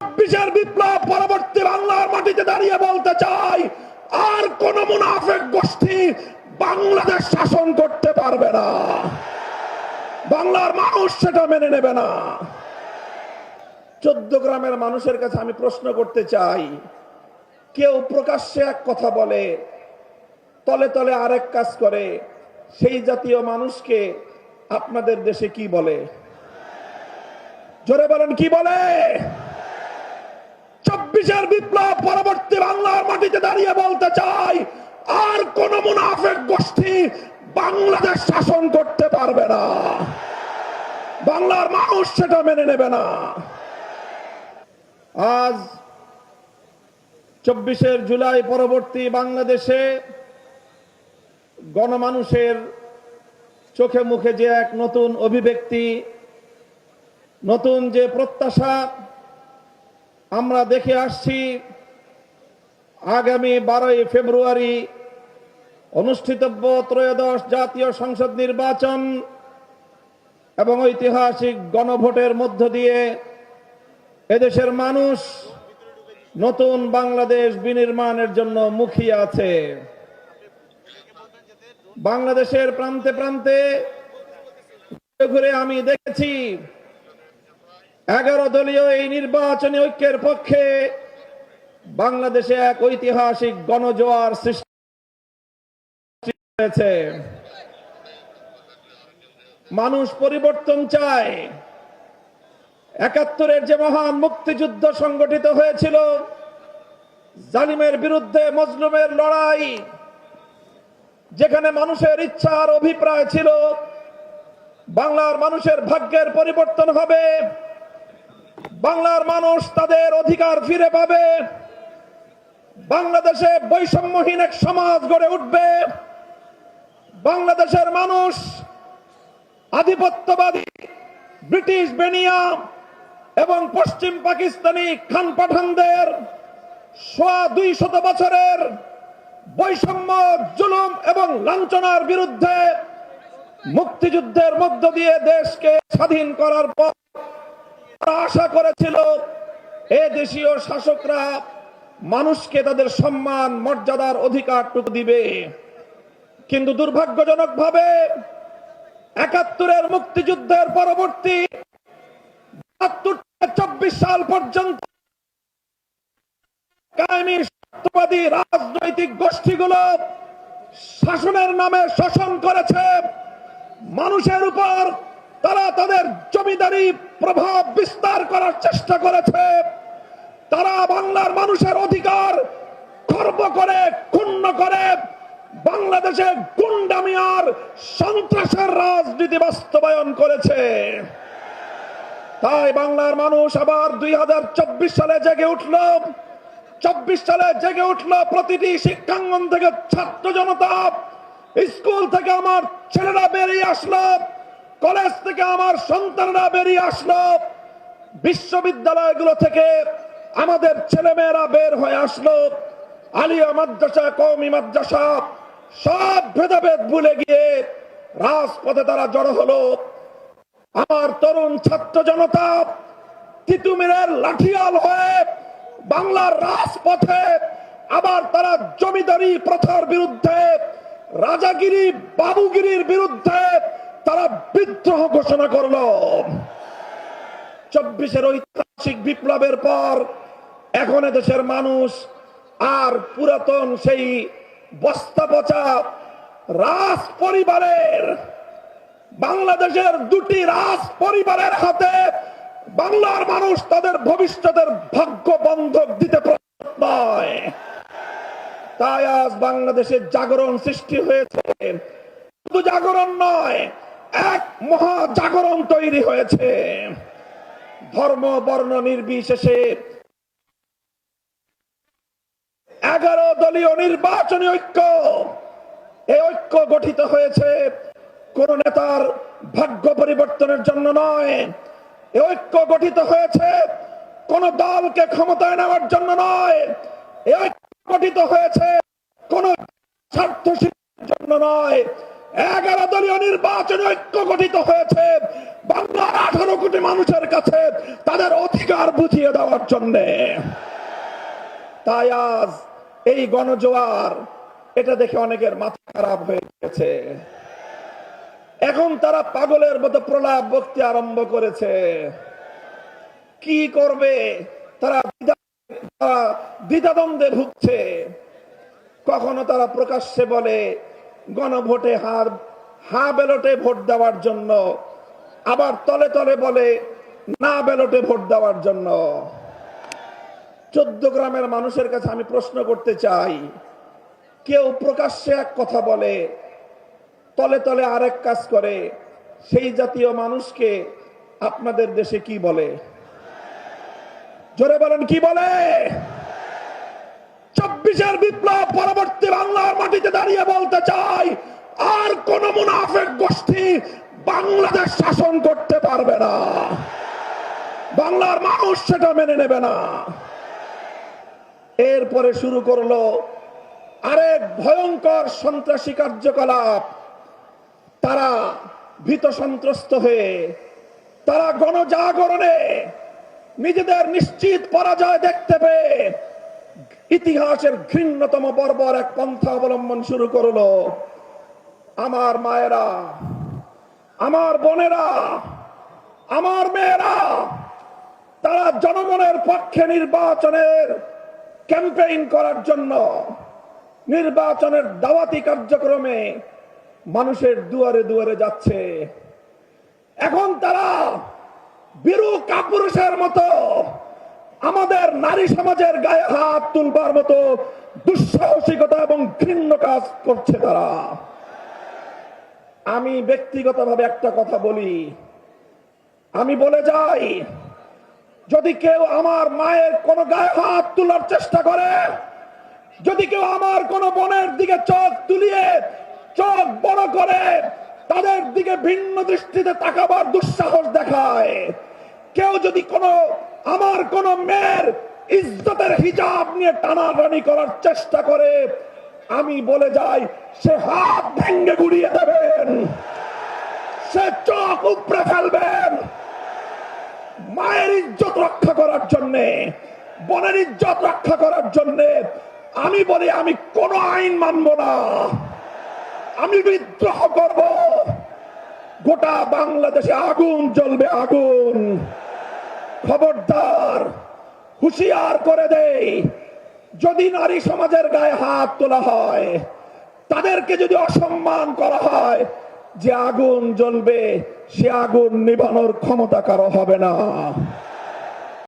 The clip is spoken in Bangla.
চব্বিশের বিপ্লব পরবর্তী বাংলার মাটিতে দাঁড়িয়ে বলতে চাই, আর কোন মুনাফেক গোষ্ঠী বাংলাদেশ শাসন করতে পারবে না। বাংলার মানুষ সেটা মেনে নেবে না। চোদ্দ গ্রামের মানুষের কাছে আমি প্রশ্ন করতে চাই, কেউ প্রকাশ্যে এক কথা বলে, তলে তলে আরেক কাজ করে, সেই জাতীয় মানুষকে আপনাদের দেশে কি বলে? জোরে বলেন, কি বলে? বিপ্লব পরবর্তী বাংলার মাটিতে দাঁড়িয়ে বলতে চাই, আর কোন মুনাফেক গোষ্ঠী বাংলাদেশ শাসন করতে পারবে না। বাংলার মানুষ সেটা মেনে নেবে না। আজ চব্বিশের জুলাই পরবর্তী বাংলাদেশে গণমানুষের চোখে মুখে যে এক নতুন অভিব্যক্তি, নতুন যে প্রত্যাশা আমরা দেখে আসছি আগামী বারোই ফেব্রুয়ারি অনুষ্ঠিতব্য ত্রয়োদশ জাতীয় সংসদ নির্বাচন এবং ঐতিহাসিক গণভোটের মধ্য দিয়ে এদেশের মানুষ নতুন বাংলাদেশ বিনির্মাণের জন্য মুখিয়ে আছে। বাংলাদেশের প্রান্তে প্রান্তে ঘুরে ঘুরে আমি দেখেছি এগারো দলীয় এই নির্বাচনী ঐক্যের পক্ষে বাংলাদেশে এক ঐতিহাসিক গণজোয়ার সৃষ্টি হয়েছে। মানুষ পরিবর্তন চায়। একাত্তরের যে মহান মুক্তিযুদ্ধ সংগঠিত হয়েছিল, জালিমের বিরুদ্ধে মজলুমের লড়াই, যেখানে মানুষের ইচ্ছা আর অভিপ্রায় ছিল, বাংলার মানুষের ভাগ্যের পরিবর্তন হবে। বাংলার মানুষ তাদের অধিকার ফিরে পাবে। বাংলাদেশে বৈষম্যহীন এক সমাজ গড়ে উঠবে। বাংলাদেশের মানুষ আধিপত্যবাদী, ব্রিটিশ বেনিয়া এবং পশ্চিম পাকিস্তানি খান পাঠানদের সোয়া দুই শত বছরের বৈষম্য, জুলুম এবং লাঞ্ছনার বিরুদ্ধে মুক্তিযুদ্ধের মধ্য দিয়ে দেশকে স্বাধীন করার পর আশা করেছিল এ দেশীয় শাসকরা মানুষকে তাদের সম্মান, মর্যাদার অধিকারটুকু দিবে। কিন্তু দুর্ভাগ্যজনক ভাবে একাত্তরের মুক্তিযুদ্ধের পরবর্তী চব্বিশ সাল পর্যন্ত সত্যবাদী রাজনৈতিক গোষ্ঠীগুলো শাসনের নামে শোষণ করেছে। মানুষের উপর তারা তাদের জমিদারি প্রভাব বিস্তার করার চেষ্টা করেছে। তারা বাংলার মানুষের অধিকার খর্ব করে, ক্ষুণ্ণ করে। বাংলাদেশে গুন্ডামিয়ার সন্ত্রাসের রাজনীতি বাস্তবায়ন করেছে। তাই বাংলার মানুষ আবার দুই হাজার চব্বিশ সালে জেগে উঠল। চব্বিশ সালে জেগে উঠল প্রতিটি শিক্ষাঙ্গন থেকে ছাত্র জনতা। স্কুল থেকে আমার ছেলেরা বেরিয়ে আসলো। কলেজ থেকে আমার সন্তানরা বেরিয়ে আসলো। বিশ্ববিদ্যালয়গুলো থেকে আমাদের ছেলেমেয়েরা বের হয়ে আসলো। আলিয়া মাদ্রাসা কৌমি মাদ্রাসা, সব ভেদাভেদ ভুলে গিয়ে রাজপথে তারা জড়ো হলো। আমার তরুণ ছাত্র জনতা, তিতুমিরের লাঠিয়াল হয়ে বাংলার রাজপথে আবার তারা জমিদারি প্রথার বিরুদ্ধে, রাজাগিরি, বাবুগিরির বিরুদ্ধে তারা বিদ্রোহ ঘোষণা করল। চব্বিশের ঐতিহাসিক বিপ্লবের পর এখন দেশের মানুষ আর পুরাতন সেই বস্তা পচা রাজ পরিবারের বাংলাদেশের দুটি রাজ পরিবারের হাতে বাংলার মানুষ তাদের ভবিষ্যতের ভাগ্য বন্ধক দিতে তাই আজ বাংলাদেশের জাগরণ সৃষ্টি হয়েছে। শুধু জাগরণ নয় এক মহা জাগরণ তৈরি হয়েছে। ধর্ম, বর্ণ নির্বিশেষে এগারো দলীয় নির্বাচনী ঐক্য। এই ঐক্য গঠিত হয়েছে কোন নেতার ভাগ্য পরিবর্তনের জন্য নয়। ঐক্য গঠিত হয়েছে কোন দলকে ক্ষমতায় নেওয়ার জন্য নয়। ঐক্য গঠিত হয়েছে কোন স্বার্থ জন্য নয়। এগারো দলীয় নির্বাচনে ঐক্য গঠিত হয়েছে। বাংলার আঠারো কোটি মানুষের কাছে তাদের অধিকার বুঝিয়ে দেওয়ার জন্যে। তাই আজ এই গণজোয়ার, এটা দেখে অনেকের মাথা খারাপ হয়ে গেছে। এখন তারা পাগলের মতো প্রলাপ বক্তি আরম্ভ করেছে। কি করবে? তারা দ্বিধা- তারা দ্বিধাদ্বন্দ্বে ভুগছে। কখনো তারা প্রকাশ্যে বলে গণভোটে হার, হা ব্যালটে ভোট দেওয়ার জন্য, আবার তলে তলে বলে না ব্যালটে ভোট দেওয়ার জন্য। চোদ্দ গ্রামের মানুষের কাছে আমি প্রশ্ন করতে চাই, কেউ প্রকাশ্যে এক কথা বলে, তলে তলে আরেক কাজ করে, সেই জাতীয় মানুষকে আপনাদের দেশে কি বলে? জোরে বলেন, কি বলে? চব্বিশের বিপ্লব পরবর্তী বাংলার মাটিতে দাঁড়িয়ে বলতে চাই, আর কোন মুনাফেক গোষ্ঠী বাংলাদেশ শাসন করতে পারবে না। বাংলার মানুষ সেটা মেনে নেবে না। এরপরে শুরু করল আরেক ভয়ঙ্কর সন্ত্রাসী কার্যকলাপ। তারা ভীত সন্ত্রস্ত হয়ে, তারা গণজাগরণে নিজেদের নিশ্চিত পরাজয় দেখতে পেয়ে ইতিহাসের ঘৃণ্যতম বর্বর এক পন্থা অবলম্বন শুরু করল। আমার মায়েরা, আমার বোনেরা, আমার মেয়েরা, তারা জনগণের পক্ষে নির্বাচনের ক্যাম্পেইন করার জন্য নির্বাচনের দাওয়াতি কার্যক্রমে মানুষের দুয়ারে দুয়ারে যাচ্ছে। এখন তারা বীরু কাপুরুষের মতো আমাদের নারী সমাজের গায়ে হাত তুলবার মতো দুঃসাহসিকতা এবং ঘৃণ্য কাজ করছে তারা। আমি ব্যক্তিগতভাবে একটা কথা বলি। আমি বলে যাই, যদি কেউ আমার মায়ের কোনো গায়ে হাত তোলার চেষ্টা করে, যদি কেউ আমার কোন বোনের দিকে চোখ তুলিয়ে চোখ বড় করে, তাদের দিকে ভিন্ন দৃষ্টিতে তাকাবার দুঃসাহস দেখায়। কেউ যদি কোন আমার কোন মেয়ের ইজ্জতের হিজাব নিয়ে টানাটানি করার চেষ্টা করে, আমি বলে যাই, সে হাত ভেঙ্গে গুড়িয়ে দেবেন, সে চোখ উপড়ে ফেলবেন। মায়ের ইজ্জত রক্ষা করার জন্য, বোনের ইজ্জত রক্ষা করার জন্য, আমি বলি, আমি কোন আইন মানব না। আমি বিদ্রোহ করব। গোটা বাংলাদেশে আগুন জ্বলবে, আগুন। খবরদার, হুশিয়ার করে দেয় যদি নারী সমাজের গায়ে হাত তোলা হয়, তাদেরকে যদি অসম্মান করা হয়, যে আগুন জ্বলবে, সে আগুন নিভানোর ক্ষমতা কারও হবে না।